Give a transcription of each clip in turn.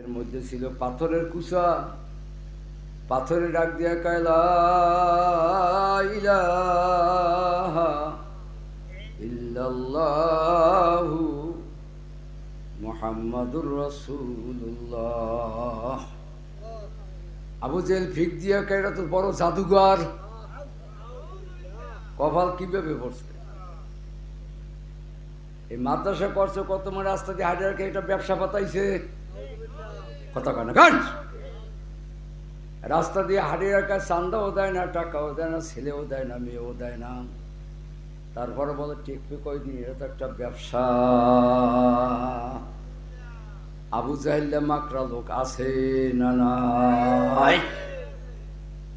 এর মধ্যে ছিল পাথরের কুসা, পাথরে ডাক দিয়া কায়লা ইল্লাল্লাহু মুহাম্মাদুর রাসূলুল্লাহ। আবু জেল ফিক দিয়া কায়রা তো বড় জাদুঘর। কপাল কীভাবে পড়ছে এই মাদ্রাসা করছে, কত মানে রাস্তা দিয়ে হাজার এটা ব্যবসা পাতাইছে কথা কেন রাস্তা দিয়ে হারিয়ে রাখা চান্দাও দেয় না, টাকাও দেয় না, ছেলেও দেয় না, মেয়েও দেয় না। তারপরে বলে টেকবে কয়দিন এটা তো একটা ব্যবসা। আবু জাহিল্লা মাকড়া লোক আছে না নাই?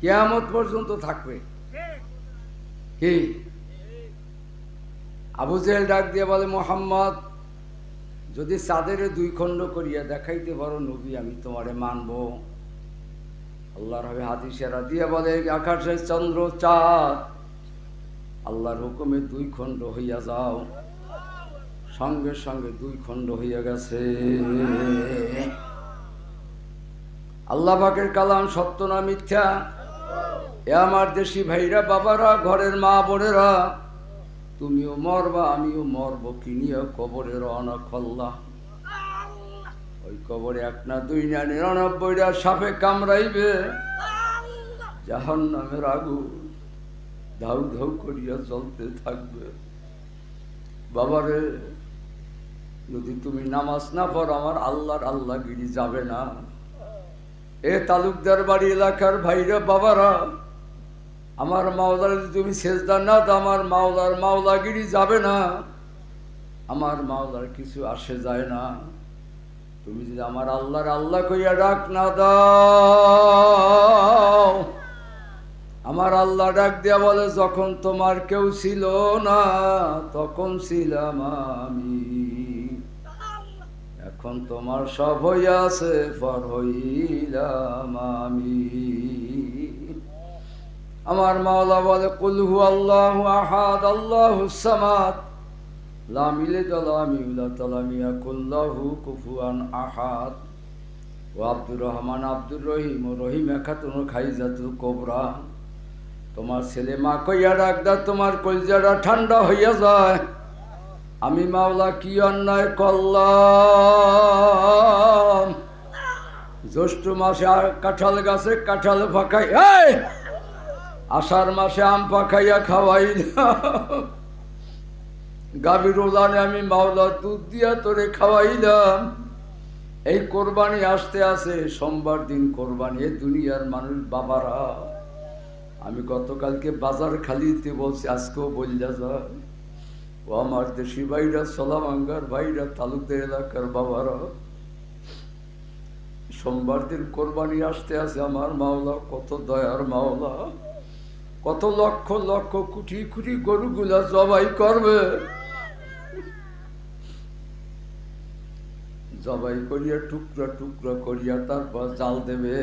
কেয়ামত পর্যন্ত থাকবে। কি? আবু জেহেল ডাক দিয়ে বলে, মোহাম্মদ যদি চাঁদের দুই খণ্ড করিয়া দেখাইতে পারো, নবী, আমি তোমারে মানব। আল্লাহর হবে হাতি সেরা দিয়ে বলে আকাশের চন্দ্র, চাঁদ, আল্লাহর হুকুমে দুই খণ্ড হইয়া যাও। সঙ্গে সঙ্গে দুই খণ্ড হইয়া গেছে। আল্লাহ পাকের কালাম সত্য না মিথ্যা? এ আমার দেশি ভাইরা, বাবারা, ঘরের মা বোনেরা তুমিও মরবা, আমিও মরবো। কিনিয়া কবরে রওনা খল্লা ওই কবরে এক না দুই না, নিরানব্বইটা সাপে কামড়াইবে। জাহান নামের ধাউ ধাউ করিয়া চলতে থাকবে। বাবারে, যদি তুমি নামাজ না পড়, আমার আল্লাহর আল্লাহগিরি যাবে না। এ তালুকদার বাড়ি এলাকার ভাইরা বাবারা আমার মাওলার যদি তুমি সেজদা না তো আমার মাওলার মাওলাগিরি যাবে না। আমার মাওলার কিছু আসে যায় না। তুমি যদি আমার আল্লাহর আল্লাহ কইয়া ডাক না দাও, আমার আল্লাহ ডাক দিয়া বলে, যখন তোমার কেউ ছিল না, তখন ছিলাম আমি। এখন তোমার সব হইয়াছে পর হইলাম আমি। আমার মাওলা বলে কুলহু আল্লাহ আহাদ, আল্লাহ সামাদ। লামিলে তালামিউলা তালামিয়া কুল্লাহু কুফুয়ান আহাদ। ও আব্দুর রহমান, আব্দুর রহিম, ও রহিম একাতুন খাইজাতুল কোবরা। তোমার ছেলে মা কইয়া ডাকদা তোমার কলজাটা ঠান্ডা হইয়া যায়। আমি মাওলা কি অন্যায় করলাম? জ্যৈষ্ঠ মাসে কাঁঠাল গাছে কাঁঠাল ফাঁকাই আষাঢ় মাসে আম পাখাইয়া খাওয়াইলাম গাভীর ওলানে আমি মাওলা দুধ দিয়া তোরে খাওয়াইলাম। এই কোরবানি আসতে আসে, সোমবার দিন কোরবানি। এ দুনিয়ার মানুষ বাবারা, আমি গতকালকে বাজার খালিতে বলছি, আজকেও বললা যায়। ও আমার দেশি ভাইরা সলামাঙ্গার ভাইরা, তালুকদের এলাকার বাবারা, সোমবার দিন কোরবানি আসতে আসে আমার মাওলা, কত দয়ার মাওলা। কত লক্ষ লক্ষ কুটি কুটি গরুগুলা জবাই করবে। জবাই করিয়া টুকরা টুকরা করিয়া তারপর জাল দেবে।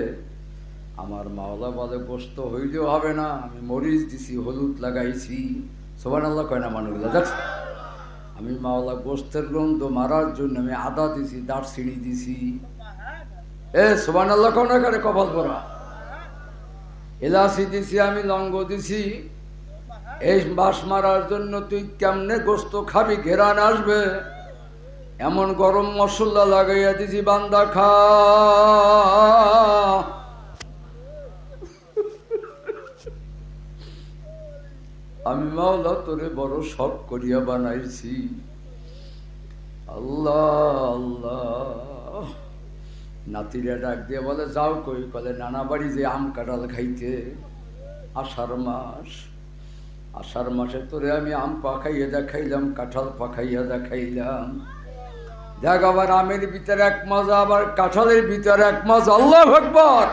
আমার মাওলা বলে, গোস্ত হইলেও হবে না, আমি মরিচ দিছি, হলুদ লাগাইছি। সোবান আল্লাহ কয় না মানুষগুলো দেখ। আমি মাওলা গোস্তের গন্ধ মারার জন্য আমি আদা দিছি, দারচিনি দিছি। এ সোবান আল্লাহ কয় না করে কপাল পরা এলাচি দিছি আমি লঙ্গ দিছি। এই বাস মারার জন্য তুই কেমনে গোস্ত খাবি? ঘেরান আসবে। এমন গরম মশলা লাগাইয়া দিছি, বান্দা খা। আমি মাওলা তোরে বড় শখ করিয়া বানাইছি। আল্লাহ আল্লাহ। নাতিরা ডাক দিয়ে বলে, যাও কই? বলে নানা বাড়ি যে আম কাঁঠাল খাইতে। আষাঢ় মাস, আষাঢ় মাসে তোরে আমি আম পাখাইয়া দেখাইলাম, কাঁঠাল পাখাইয়া দেখাইলাম। দেখ আবার আমের ভিতরে এক মজা আবার কাঁঠালের ভিতরে এক মজা আল্লাহ ভগবান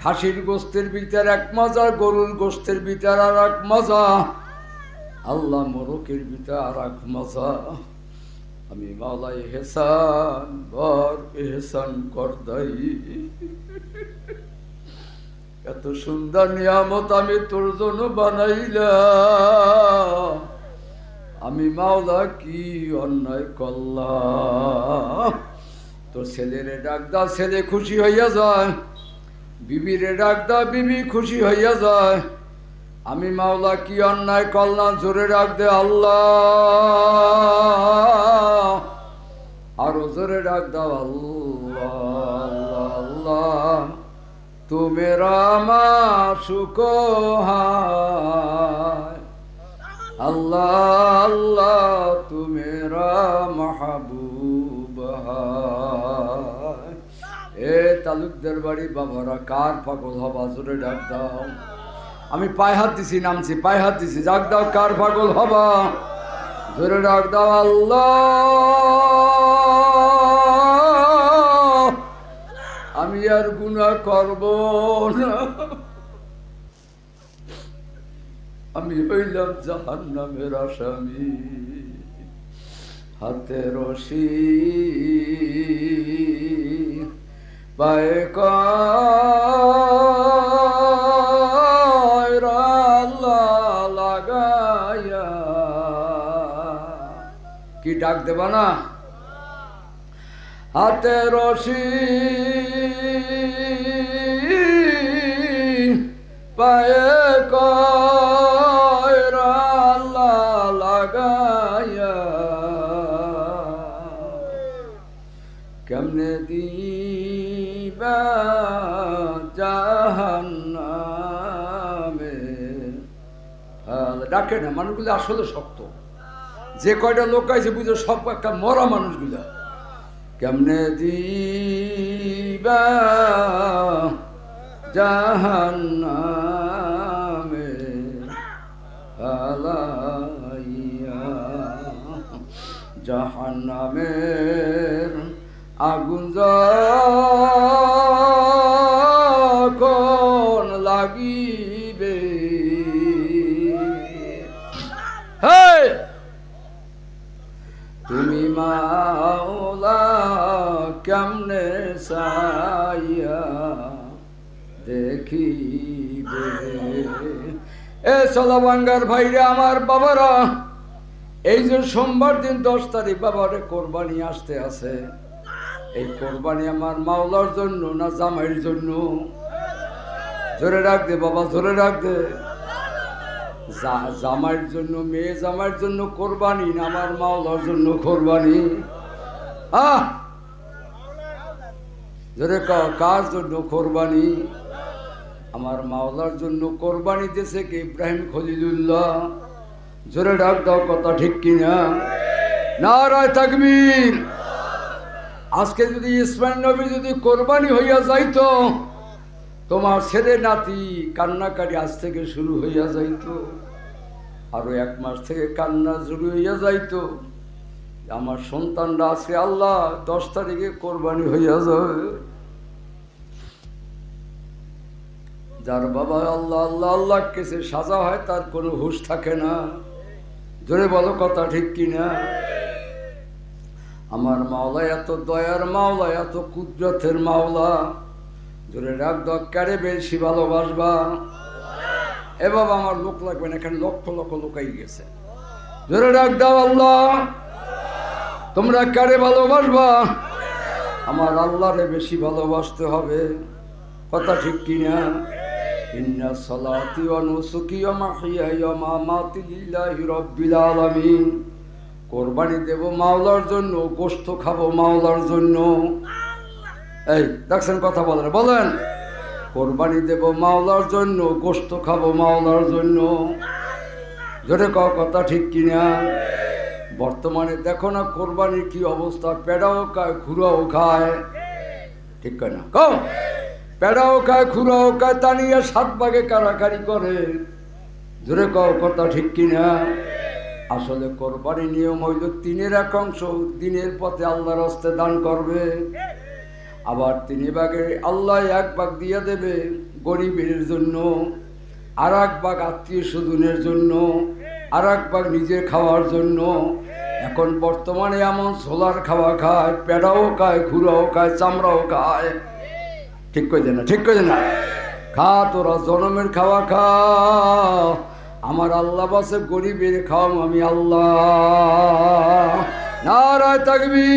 খাসির গোস্তের ভিতরে এক মজা গরুর গোস্তের ভিতরে আর এক মজা আল্লাহ মোরকের ভিতরে আর এক মজা আমি মাওলা এহসান বর এহসান করদাই। এত সুন্দর নিয়ামত আমি তোর জন্য বানাইলাম। আমি মাওলা কি অন্যায় করলাম? তো ছেলেরে ডাক দাও ছেলে খুশি হইয়া যায়, বিবিরে ডাক দাও বিবি খুশি হইয়া যায়। আমি মাওলা কি অন্যায় করলাম? জোরে ডাক দে আল্লাহ। আরও জোরে ডাক দাও, আল্লাহ আল্লাহ আল্লাহ। তু মেরা মাসুক হায় আল্লাহ আল্লাহ তু মেরা মাহবুব এ তালুকদের বাড়ি, বাবারা, কার পাগল হবা? জোরে ডাক দাও। আমি পায়ে হাত দিছি, নামছি, পায়ে হাত দিছি। ডাক দাও, কার পাগল হবা? জোরে ডাক দাও, আল্লাহ। আমি আর গুণা করব না। আমি হইলাম জাহান নামের আসামি। হাতে রশি, পায়ে লাগাইয়া। কি ডাক দেবা না? হাতে রশি। পায়ে কয়রা কেমনে দিবা ডাকে না, মানুষগুলো আসলে শক্ত। যে কয়টা লোক আছে বুঝে, সব একটা মরা মানুষগুলা। কেমনে দিবা জাহান্নামে আলাইয়া? জাহান্নামের আগুন যখন কেমনে সাইয়া দেখিবে। এ সলাবাঙ্গার ভাইরে, আমার বাবারা, এই যে সোমবার দিন দশ তারিখ বাবারে কোরবানি আসতে আছে। এই কোরবানি আমার মাওলার জন্য না জামাইয়ের জন্য? জোরে রাখ দে বাবা জোরে রাখ দে। জামাইয়ের জন্য, মেয়ে জামাইয়ের জন্য কোরবানি না আমার মাওলার জন্য কোরবানি? আহ! ক- কার জন্য কোরবানি? আমার মাওলার জন্য কোরবানি দিয়েছে কি ইব্রাহিম খলিলুল্লাহ? জোরে ডাক দাও, কথা ঠিক কিনা? না রায় তাকবীর। আজকে যদি ইসমাইল নবী যদি কোরবানি হইয়া যাইত, তোমার ছেলে নাতি কান্নাকারি আজ থেকে শুরু হইয়া যাইত। আরও এক মাস থেকে কান্না শুরু হইয়া যাইতো। আমার সন্তানরা আছে, আল্লাহ দশ তারিখে কোরবানি হইয়া যাবে যার বাবা আল্লাহ আল্লাহ আল্লাহ কেসে সাজা হয়, তার কোনো হুশ থাকে না। জোরে বলো কথা ঠিক কিনা? আমার মাওলা এত দয়ার মাওলা, এত কুদরতের মাওলা। জোরে রাখ দক্কারে বেশি ভালোবাসবা? এ বাবা, আমার লোক লাগবে না, এখানে লক্ষ লক্ষ লোকাই গেছে। জোরে ডাক দাও আল্লাহ। তোমরা কারে ভালোবাসবা? আমার আল্লাহরে বেশি ভালোবাসতে হবে। কথা ঠিক কিনা? ইন্না সালাতি ওয়া নুসুকি ওয়া মাহইয়ায়া ওয়া মামাতি লিল্লাহি রাব্বিল আলামিন। কোরবানি দেব মাওলার জন্য, গোশত খাব মাওলার জন্য। এই, দেখছেন কথা বলেন বলেন, কোরবানি দেব মাওলার জন্য, গোশত খাব মাওলার জন্য। জোরে ক কথা ঠিক কিনা? বর্তমানে দেখো না কোরবানির কি অবস্থা, পেড়াও খায়, খুঁড়াও খায়। ঠিক না? কও। পেড়াও খায়, খুঁড়াও খায়, তা নিয়ে সাত ভাগে কারাকারি করে। ধরে কও, কথা ঠিক কিনা? আসলে কোরবানি নিয়ম হইল তিনের এক অংশ, দিনের পথে আল্লাহর হস্তে দান করবে। আবার তিন ভাগে আল্লাহ এক ভাগ দিয়ে দেবে গরিবের জন্য, আর এক ভাগ আত্মীয় স্বজনের জন্য। আর একবার ভাগ নিজে খাওয়ার জন্য। এখন বর্তমানে এমন সোলার খাওয়া খায়, পেড়াও খায়, ঘুরাও খায়, চামড়াও খায়। ঠিক করে না, ঠিক করে না? খা, তোরা জনমের খাওয়া খা। আমার আল্লাহ বাসে গরিবের খাওয়াম আমি আল্লাহ। নারায় থাকবি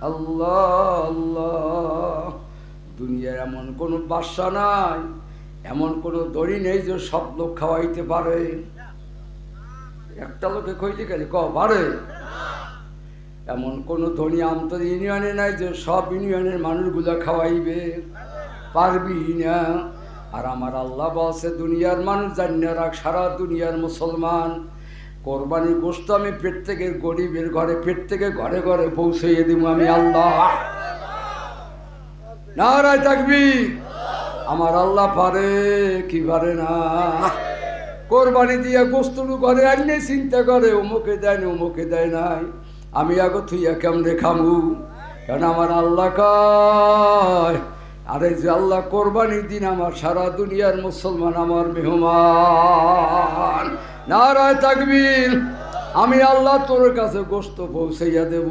আল্লাহ আল্লাহ। দুনিয়ার এমন কোনো বাসা নাই। এমন কোনো দড়ি নেই যে সব লোক খাওয়াইতে পারে। একটা লোকে কইলে গেলে ক পারে? এমন কোনো ধনী আন্তর ইউনিয়নে নাই যে সব ইউনিয়নের মানুষগুলো খাওয়াইবে? পারবি না। আর আমার আল্লাহ বলছে, দুনিয়ার মানুষ জানিয়ে রাখ, সারা দুনিয়ার মুসলমান। কোরবানির গোস্ত আমি প্রত্যেকের গরিবের ঘরে প্রত্যেকের ঘরে ঘরে পৌঁছাইয়ে দিব আমি আল্লাহ। নারায় থাকবি আমার আল্লাহ পারে, কি পারে না? কোরবানি দিয়ে গোস্তরু ঘরে আনলে চিন্তা করে, অমুকে দেয় না, অমুকে দেয় নাই। আমি আগে থুইয়া কেমনে খামু? কেন আমার আল্লাহ কয়, আরে যে আল্লাহ কোরবানির দিন আমার, সারা দুনিয়ার মুসলমান আমার মেহমান। নারায় থাকবির আমি আল্লাহ তোর কাছে গোস্ত পৌঁছাইয়া দেব।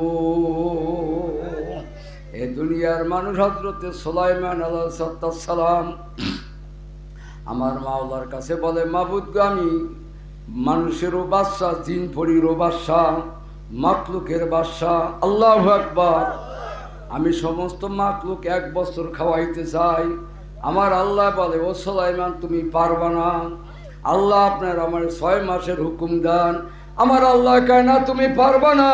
এ দুনিয়ার মানুষ হজরতে সোলাইমান সালাম আমার মাওলার কাছে বলে, মাবুদ গো, আমি মানুষেরও বাদশা জিন পরিরও বাদশা মাকলুকের বাদশা আল্লাহ একবার আমি সমস্ত মাকলুক এক বছর খাওয়াইতে চাই। আমার আল্লাহ বলে, ও সোলাইমান, তুমি পারবা না। আল্লাহ আপনার আমার ছয় মাসের হুকুম দেন। আমার আল্লাহ কয় না তুমি পারবা না।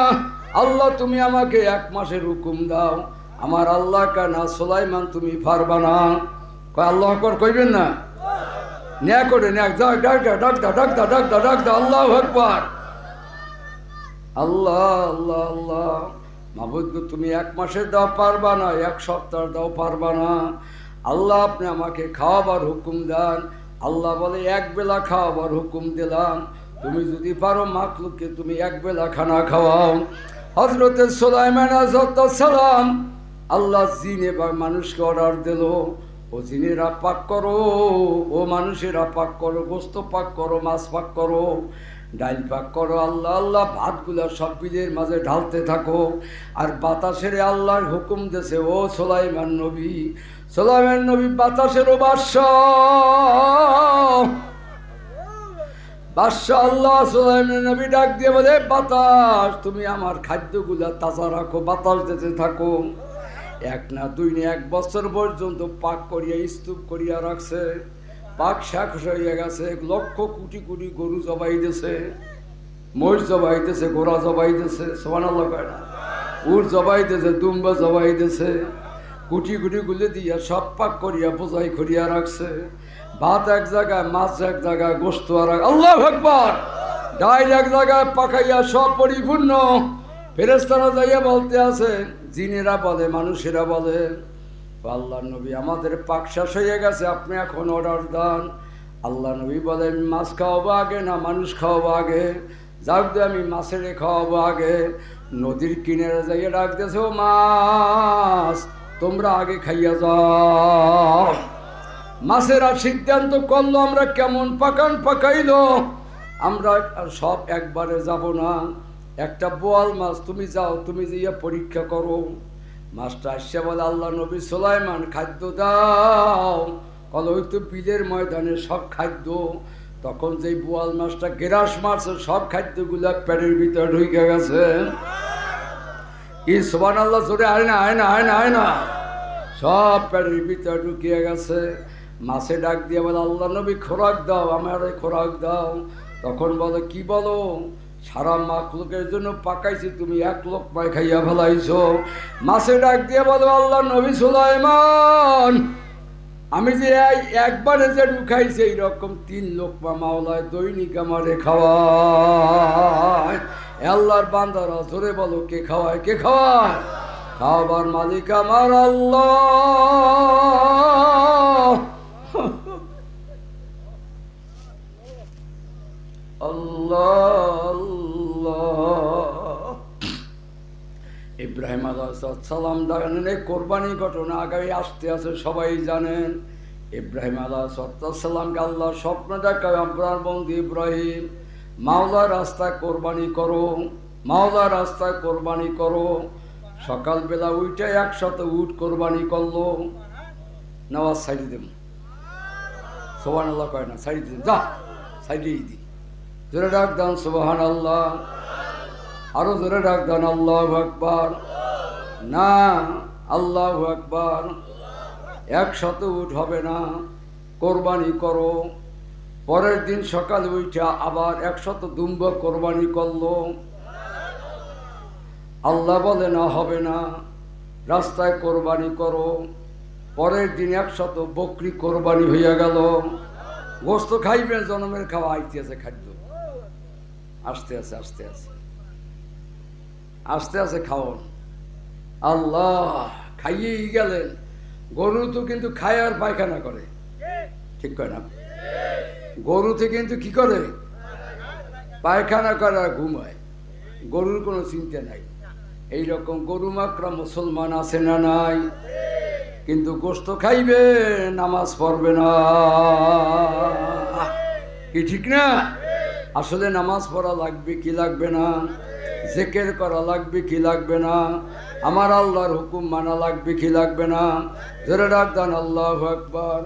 আল্লাহ, তুমি আমাকে এক মাসের হুকুম দাও। আমার আল্লাহ কানা সোলাইমান তুমি পারবা না কয় আল্লাহ কর কইবেন না ন্যা করে ন্যাক ডাক ডাক দা ডাক দা ডাক দা ডাক দা ডাক দা আল্লাহ একবার আল্লাহ আল্লাহ আল্লাহ মাহবুদ তুমি এক মাসের দাও পারবা না এক সপ্তাহ দাও পারবা না আল্লাহ আপনি আমাকে খাওয়াবার হুকুম দেন আল্লাহ বলে এক বেলা খাওয়াবার হুকুম দিলাম তুমি যদি পারো মাকলুককে তুমি এক বেলা খানা খাওয়াও হজরতের সোলাইমান সালাম আল্লাহ জিনে বা মানুষকে অর্ডার দিল, ও জিনেরা পাক করো, ও মানুষেরা পাক করো, গোস্ত পাক করো, মাছ পাক করো, ডাইল পাক করো, আল্লাহ আল্লাহ, ভাতগুলা সব বিলের মাঝে ঢালতে থাকো। আর বাতাসের আল্লাহর হুকুম দেছে ও সোলাইমান নবী সোলাইমান নবী বাতাসেরও বাদশাহ। বাদশাহ আল্লাহ, সোলাইমান নবী ডাক দিয়ে বলে, বাতাস, তুমি আমার খাদ্যগুলা তাজা রাখো, বাতাস দিতে থাকো। এক না দুই না এক বছর পর্যন্ত পাক করিয়া, স্তূপ করিয়া রাখছে। পাক শাক হইয়া গেছে লক্ষ কোটি কোটি গরু জবাই দিছে মহিষ জবাই দিছে গোড়া জবাই দিছে সমান আল্লাহ কয় না? উর জবাই দিছে দুম্বা জবাই দিছে কুটি কুটি গুলি দিয়া সব পাক করিয়া, বোঝাই করিয়া রাখছে। ভাত এক জায়গায়, মাছ এক জায়গায়, গোস্ত আর আল্লাহ একবার ডাইল এক জায়গায় পাকাইয়া সব পরিপূর্ণ ফেরেস্তারা যাইয়া বলতে আছে জিনেরা বলে, মানুষেরা বলে আল্লাহ নবী, আমাদের পাক শেষ হয়ে গেছে, আপনি এখন অর্ডার দেন। আল্লাহ নবী বলে আমি মাছ খাওয়াবো আগে না মানুষ খাওয়াবো আগে? যাক দিয়ে আমি মাছেরে খাওয়াবো আগে। নদীর কিনারে যাইয়ে ডাকতেছে ও মাছ, তোমরা আগে খাইয়া যাও। মাছেরা সিদ্ধান্ত করল, আমরা কেমন পাকান পাকাইলো, আমরা আর সব একবারে যাব না। একটা বোয়াল মাছ তুমি যাও, তুমি যে পরীক্ষা করো। মাছটা আসছে বলে, আল্লাহ নবী সোলাইমান, খাদ্য দাও। ওই তো বিলের ময়দানে সব খাদ্য। তখন যেই বোয়াল মাছটা গেরাস মারছে, সব খাদ্যগুলো পেটের ভিতরে ঢুকে গেছে। কি সোবান আল্লাহ জোরে আয় না আয় না আয় না আয় না। সব পেটের ভিতরে ঢুকিয়ে গেছে। মাছে ডাক দিয়ে বলে, আল্লাহ নবী, খোরাক দাও, আমার খোরাক দাও। তখন বলে, কি বলো? সারা মাকলুকের জন্য পাকাইছি, তুমি এক লোক পায় খাইয়া ফেলাইছো। মাছে ডাক দিয়ে বলো, আল্লাহ নবী সুলাইমান, আমি যে একবারে যে ঢুকাইছি, এইরকম তিন লোক পা মাওলায় দৈনিক আমারে খাওয়ায়। আল্লাহর বান্দারা ধরে বলো, কে খাওয়ায় কে খাওয়ায়? খাওয়াবার মালিক আমার আল্লাহ। আল্লাহ। ইব্রাহিম আলাহাম জানেন এই কোরবানি ঘটনা আগামী আসতে আছে, সবাই জানেন। ইব্রাহিম আলাহামকে আল্লাহ স্বপ্ন দেখায় আপনার বন্ধু ইব্রাহিম, মাওলা রাস্তায় কোরবানি করো, মাওলা রাস্তায় কোরবানি করো। সকালবেলা উঠে একসাথে উঠ কোরবানি করল। নেওয়াজ সাইডে দেব। সোহান আল্লাহ কয় না সাইডে দেব। যা সাইডেই দি। জোরে ডাক দান সোহান আল্লাহ আরও জোরে ডাক দেন, আল্লাহ আকবার। না, আল্লাহ একবার একশত উঠ হবে না, কোরবানি করো। পরের দিন সকালে উঠা আবার একশত দুম্ব কোরবানি করল। আল্লাহ বলে, না, হবে না। রাস্তায় কোরবানি করো। পরের দিন একশত বকরি কোরবানি হইয়া গেল। গোস্ত খাইবেন জনমের খাওয়া আইতে আছে খাদ্য। আস্তে আছে আস্তে আছে। আস্তে আস্তে খাওয়ান আল্লাহ, খাইয়েই গেলেন। গরু তো কিন্তু খায় আর পায়খানা করে। ঠিক কয় না? গরুতে কিন্তু কি করে? পায়খানা করে আর ঘুমায়। গরুর কোনো চিন্তা নাই। এই রকম গরু মাকড়া মুসলমান আছে না নাই? কিন্তু গোস্ত খাইবে, নামাজ পড়বে না। কি ঠিক না? আসলে নামাজ পড়া লাগবে কি লাগবে না? জেকের করা লাগবে কি লাগবে না? আমার আল্লাহর হুকুম মানা লাগবে কি লাগবে না? জোরে ডাক দান আল্লাহ একবার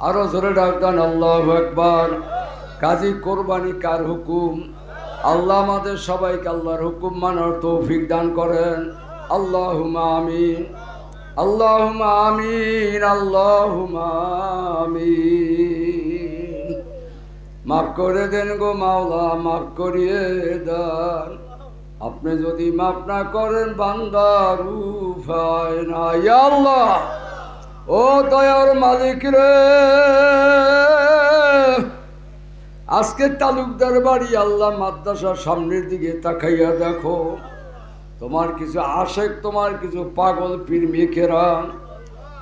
আরও জোরে ডাক আল্লাহ একবার কাজী কোরবানি কার হুকুম? আল্লাহ আমাদের সবাইকে আল্লাহর হুকুম মানার তৌফিক দান করেন। আল্লাহ আমিন। আল্লাহ আমিন আল্লাহ আমিন। মাফ করে দেন গো মাওলা, মাফ করিয়ে দেন। আপনি যদি মাফ না করেন বান্দার উপায় না। আল্লাহ! ও দয়ার মালিক রে! আজকে তালুকদার বাড়ি আল্লাহ মাদ্রাসার সামনের দিকে তাকাইয়া দেখো। তোমার কিছু আশেক, তোমার কিছু পাগল পীর মেখেরা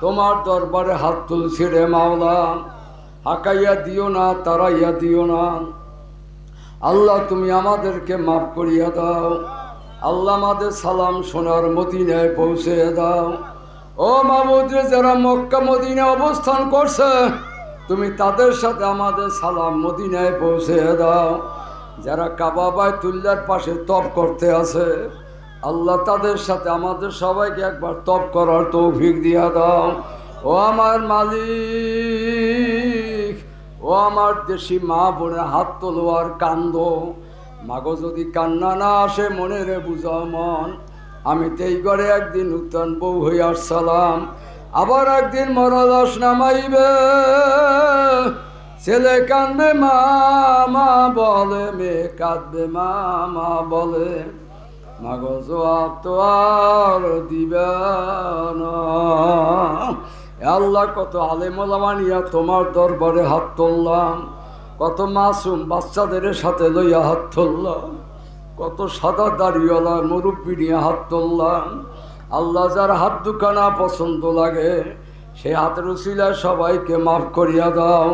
তোমার দরবারে হাত তুলছে রে মাওলা। হাকাইয়া দিও না তারাইয়া দিও না। আল্লাহ, তুমি আমাদেরকে মাফ করিয়া দাও। আল্লাহ আমাদের সালাম সোনার মদিনায় পৌঁছে দাও। ও মামুদ্রে যারা মক্কা, মদিনায় অবস্থান করছে, তুমি তাদের সাথে আমাদের সালাম মদিনায় পৌঁছে দাও। যারা কাবা তুল্লার পাশে তপ করতে আছে, আল্লাহ তাদের সাথে আমাদের সবাইকে একবার তপ করার তৌফিক দিয়া দাও। ও আমার মালিক। ও আমার দেশি মা বোনের হাত তোলো আর কান্দ। মাগো যদি কান্না না আসে মনে রে বুঝাও মন, আমি তো এই ঘরে একদিন নূতন বউ হয়ে আসসালাম। আবার একদিন মরালাস নামাইবে। ছেলে কান্দবে মা মা বলে, মেয়ে কাঁদবে, মা মা বলে। মাগো জবাব তো আর দিবে না। আল্লাহ কত আলেমলামানিয়া তোমার দরবারে হাত তুললাম। কত মাসুম বাচ্চাদের সাথে লইয়া হাত তুললাম। কত সাদা দাড়িওয়ালা মুরব্বী নিয়ে হাত তুললাম। আল্লাহ যার হাত দুখানা পছন্দ লাগে, সে হাতের রুচিলা সবাইকে মাফ করিয়া দাও।